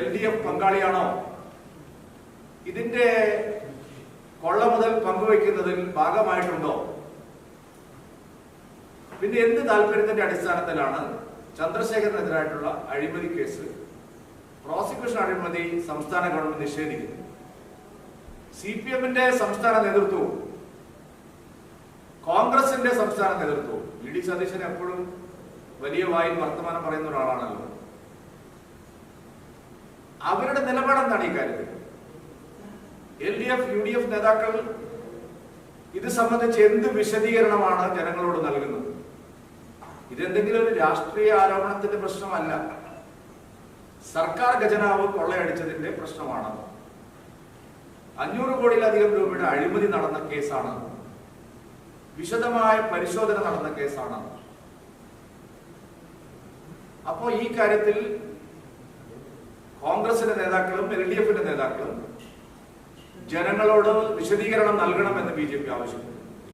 L D F പങ്കാളിയാണോ? ഇതിന്റെ കൊള്ള മുതൽ പങ്കുവയ്ക്കുന്നതിൽ ഭാഗമായിട്ടുണ്ടോ? പിന്നെ എന്ത് താല്പര്യത്തിന്റെ അടിസ്ഥാനത്തിലാണ് ചന്ദ്രശേഖരനെതിരായിട്ടുള്ള അഴിമതി കേസ്? പ്രോസിക്യൂഷൻ അഴിമതി സംസ്ഥാന ഗവൺമെന്റ് നിഷേധിക്കുന്നു. സി പി എമ്മിന്റെ സംസ്ഥാന നേതൃത്വവും കോൺഗ്രസിന്റെ സംസ്ഥാന നേതൃത്വവും. ഇ ഡി സതീശൻ എപ്പോഴും വലിയ വായിൽ വർത്തമാനം പറയുന്ന ഒരാളാണല്ലോ. അവരുടെ നിലപാടെന്താണ് ഈ കാര്യത്തിൽ? L D F U D F നേതാക്കൾ ഇത് സംബന്ധിച്ച് എന്ത് വിശദീകരണമാണ് ജനങ്ങളോട് നൽകുന്നത്? ഇതെന്തെങ്കിലും ഒരു രാഷ്ട്രീയ ആരോപണത്തിന്റെ പ്രശ്നമല്ല. സർക്കാർ ഖജനാവ് കൊള്ളയടിച്ചതിന്റെ പ്രശ്നമാണ്. അഞ്ഞൂറ് കോടിയിലധികം രൂപയുടെ അഴിമതി നടന്ന കേസാണ്. വിശദമായ പരിശോധന നടന്ന കേസാണ്. അപ്പോ ഈ കാര്യത്തിൽ കോൺഗ്രസിന്റെ നേതാക്കളും എൽ ഡി എഫിന്റെ നേതാക്കളും ജനങ്ങളോട് വിശദീകരണം നൽകണമെന്ന് ബി ജെ പി ആവശ്യപ്പെട്ടു.